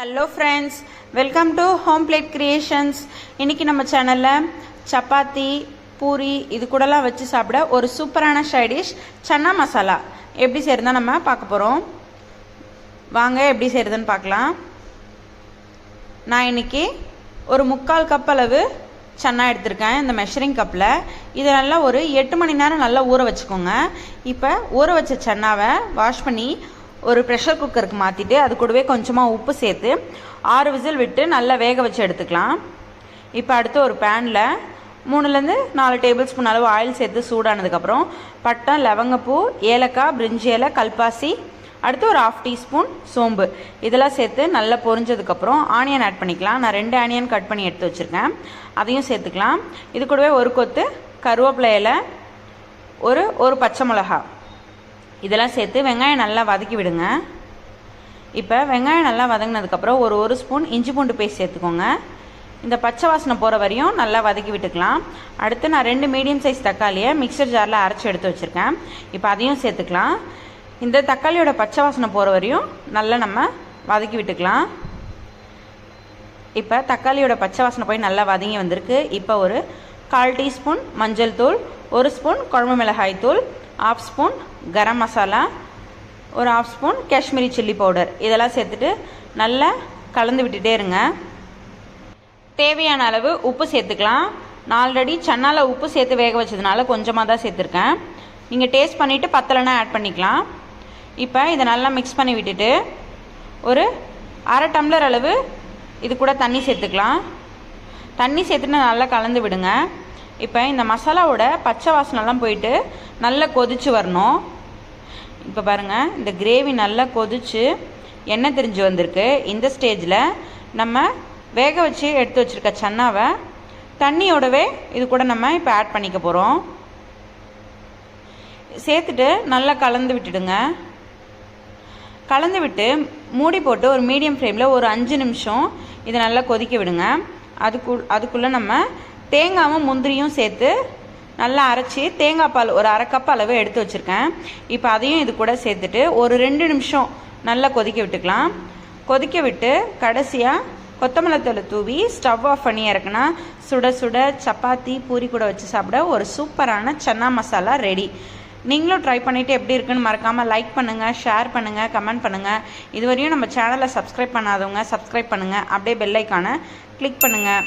Hello friends welcome to home plate creations இன்றைக்கி நம்ம சேனலில் சப்பாத்தி பூரி இது கூடலாம் வச்சு சாப்பிட ஒரு சூப்பரான சைடிஷ் சன்னா மசாலா. எப்படி செய்யறதா நம்ம பார்க்க போகிறோம் வாங்க எப்படி செய்கிறதுன்னு பார்க்கலாம். நான் இன்னைக்கு ஒரு முக்கால் கப் அளவு சன்னா எடுத்திருக்கேன் இந்த மெஷரிங் கப்பில் இதை நல்லா ஒரு எட்டு மணி நேரம் நல்லா ஊற வச்சுக்கோங்க. இப்போ ஊற வச்ச சன்னாவை வாஷ் பண்ணி ஒரு ப்ரெஷர் குக்கருக்கு மாற்றிட்டு அது கூடவே கொஞ்சமாக உப்பு சேர்த்து ஆறு விசில் விட்டு நல்லா வேக வச்சு எடுத்துக்கலாம். இப்போ அடுத்து ஒரு பேனில் மூணுலேருந்து நாலு டேபிள் ஸ்பூன் அளவு ஆயில் சேர்த்து சூடானதுக்கப்புறம் பட்டை லவங்கப்பூ ஏலக்காய் பிரிஞ்சி இலை கல்பாசி அடுத்து ஒரு ஆஃப் டீஸ்பூன் சோம்பு. இதெல்லாம் சேர்த்து நல்லா பொரிஞ்சதுக்கப்புறம் ஆனியன் ஆட் பண்ணிக்கலாம். நான் ரெண்டு ஆனியன் கட் பண்ணி எடுத்து வச்சுருக்கேன். அதையும் சேர்த்துக்கலாம். இது கூடவே ஒரு கொத்து கருவேப்பிலை இலை ஒரு ஒரு பச்சை மிளகா இதெல்லாம் சேர்த்து வெங்காயம் நல்லா வதக்கி விடுங்க. இப்போ வெங்காயம் நல்லா வதங்கினதுக்கப்புறம் ஒரு ஒரு ஸ்பூன் இஞ்சி பூண்டு பேஸ்ட் சேர்த்துக்கோங்க. இந்த பச்சை வாசனை போகிற வரையும் நல்லா வதக்கி விட்டுக்கலாம். அடுத்து நான் ரெண்டு மீடியம் சைஸ் தக்காளியை மிக்சர் ஜாரில் அரைச்சி எடுத்து வச்சுருக்கேன். இப்போ அதையும் சேர்த்துக்கலாம். இந்த தக்காளியோட பச்சை வாசனை போகிற வரையும் நல்லா நம்ம வதக்கி விட்டுக்கலாம். இப்போ தக்காளியோட பச்சை வாசனை போய் நல்லா வதங்கி வந்திருக்கு. இப்போ ஒரு கால் டீஸ்பூன் மஞ்சள் தூள் ஒரு ஸ்பூன் குழம்பு மிளகாய் தூள் ஆஃப் ஸ்பூன் கரம் மசாலா ஒரு half spoon Kashmiri chilli powder இதெல்லாம் சேர்த்துட்டு நல்லா கலந்து விட்டுட்டே இருங்க. தேவையான அளவு உப்பு சேர்த்துக்கலாம். நான் ஆல்ரெடி சன்னால உப்பு சேர்த்து வேக வச்சதுனால கொஞ்சமாக தான் சேர்த்துருக்கேன். நீங்கள் டேஸ்ட் பண்ணிவிட்டு பத்தலைன்னா ஆட் பண்ணிக்கலாம். இப்போ இதை நல்லா மிக்ஸ் பண்ணி விட்டுட்டு ஒரு அரை டம்ளர் அளவு இது கூட தண்ணி சேர்த்துக்கலாம். தண்ணி சேர்த்துட்டு நல்லா கலந்து விடுங்க. இப்போ இந்த மசாலாவோட பச்சை வாசனைலாம் போயிட்டு நல்லா கொதிச்சு வரணும். இப்போ பாருங்கள் இந்த கிரேவி நல்லா கொதிச்சு எண்ணெய் தெரிஞ்சு வந்திருக்கு. இந்த ஸ்டேஜில் நம்ம வேக வச்சு எடுத்து வச்சுருக்க சன்னாவை தண்ணியோடவே இது கூட நம்ம இப்போ ஆட் பண்ணிக்க போகிறோம் சேர்த்துட்டு நல்லா கலந்து விட்டுடுங்க. கலந்து விட்டு மூடி போட்டு ஒரு மீடியம் ஃப்ளேமில் ஒரு அஞ்சு நிமிஷம் இதை நல்லா கொதிக்க விடுங்க. அதுக்கு அதுக்குள்ளே நம்ம தேங்காவும் முந்திரியும் சேர்த்து நல்லா அரைச்சி தேங்காய் பால் ஒரு அரை கப் அளவு எடுத்து வச்சுருக்கேன். இப்போ அதையும் இது கூட சேர்த்துட்டு ஒரு ரெண்டு நிமிஷம் நல்லா கொதிக்க விட்டுக்கலாம். கொதிக்க விட்டு கடைசியாக கொத்தமல்லி தூளை தூவி ஸ்டவ் ஆஃப் பண்ணி இறக்குனா சுட சுட சப்பாத்தி பூரி கூட வச்சு சாப்பிட ஒரு சூப்பரான சன்னா மசாலா ரெடி நீங்களும் ட்ரை பண்ணிவிட்டு எப்படி இருக்குன்னு மறக்காமல் லைக் பண்ணுங்கள் ஷேர் பண்ணுங்கள் கமெண்ட் பண்ணுங்கள் இதுவரையும் நம்ம சேனலை சப்ஸ்கிரைப் பண்ணாதவங்க சப்ஸ்கிரைப் பண்ணுங்கள் அப்படியே பெல்லைக்கான கிளிக் பண்ணுங்கள்